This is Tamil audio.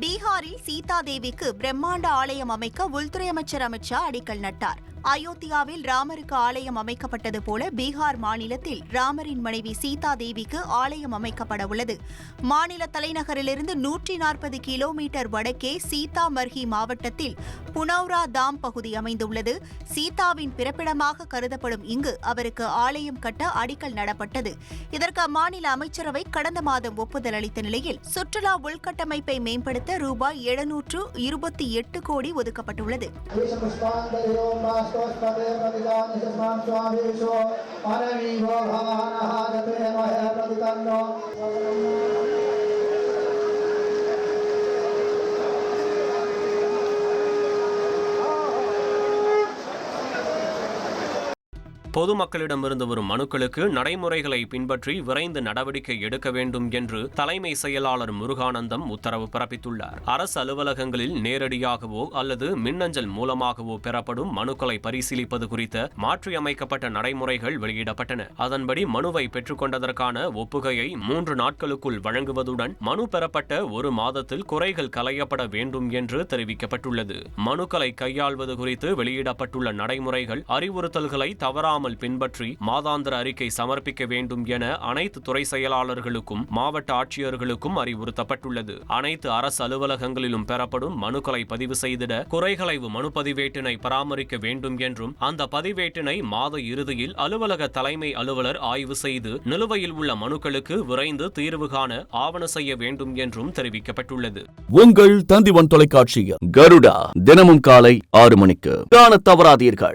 பீகாரில் சீதா தேவிக்கு பிரம்மாண்ட ஆலயம் அமைக்க உள்துறை அமைச்சர் அமித்ஷா அடிக்கல் நட்டார். அயோத்தியாவில் ராமருக்கு ஆலயம் அமைக்கப்பட்டது போல பீகார் மாநிலத்தில் ராமரின் மனைவி சீதா தேவிக்கு ஆலயம் அமைக்கப்பட உள்ளது. மாநில தலைநகரிலிருந்து நூற்றி நாற்பது கிலோமீட்டர் வடக்கே சீதா மர்ஹி மாவட்டத்தில் புனௌரா தாம் பகுதி அமைந்துள்ளது. சீதாவின் பிறப்பிடமாக கருதப்படும் இங்கு அவருக்கு ஆலயம் கட்ட அடிக்கல் நடப்பட்டது. இதற்கு அம்மாநில அமைச்சரவை கடந்த மாதம் ஒப்புதல் அளித்த நிலையில் சுற்றுலா உள்கட்டமைப்பை மேம்படுத்த ரூபாய் எழுநூற்று இருபத்தி எட்டு கோடி ஒதுக்கப்பட்டுள்ளது. विषपुष्पान्तरियोम्बास्तोस्पदे स्वामीषो परमीवो भवानः जपेमहे प्रतितन्नो பொதுமக்களிடமிருந்து வரும் மனுக்களுக்கு நடைமுறைகளை பின்பற்றி விரைந்து நடவடிக்கை எடுக்க வேண்டும் என்று தலைமை செயலாளர் முருகானந்தம் உத்தரவு பிறப்பித்துள்ளார். அரசு அலுவலகங்களில் நேரடியாகவோ அல்லது மின்னஞ்சல் மூலமாகவோ பெறப்படும் மனுக்களை பரிசீலிப்பது குறித்த மாற்றியமைக்கப்பட்ட நடைமுறைகள் வெளியிடப்பட்டன. அதன்படி மனுவை பெற்றுக்கொண்டதற்கான ஒப்புகையை மூன்று நாட்களுக்குள் வழங்குவதுடன் மனு பெறப்பட்ட ஒரு மாதத்தில் குறைகள் களையப்பட வேண்டும் என்று தெரிவிக்கப்பட்டுள்ளது. மனுக்களை கையாள்வது குறித்து வெளியிடப்பட்டுள்ள நடைமுறைகள் அறிவுறுத்தல்களை தவறாமல் பின்பற்றி மாதாந்திர அறிக்கை சமர்ப்பிக்க வேண்டும் என அனைத்து துறை செயலாளர்களுக்கும் மாவட்ட ஆட்சியர்களுக்கும் அறிவுறுத்தப்பட்டுள்ளது. அனைத்து அரசு அலுவலகங்களிலும் பெறப்படும் மனுக்களை பதிவு செய்திட குறைகளைவு மனு பதிவேட்டினை பராமரிக்க வேண்டும் என்றும் அந்த பதிவேட்டினை மாத இறுதியில் அலுவலக தலைமை அலுவலர் ஆய்வு செய்து நிலுவையில் உள்ள மனுக்களுக்கு விரைந்து தீர்வு காண ஆவண செய்ய வேண்டும் என்றும் தெரிவிக்கப்பட்டுள்ளது. உங்கள் தந்திவன் தொலைக்காட்சியில் கருடா தினமும் காலை ஆறு மணிக்கு. காண தவறாதீர்கள்.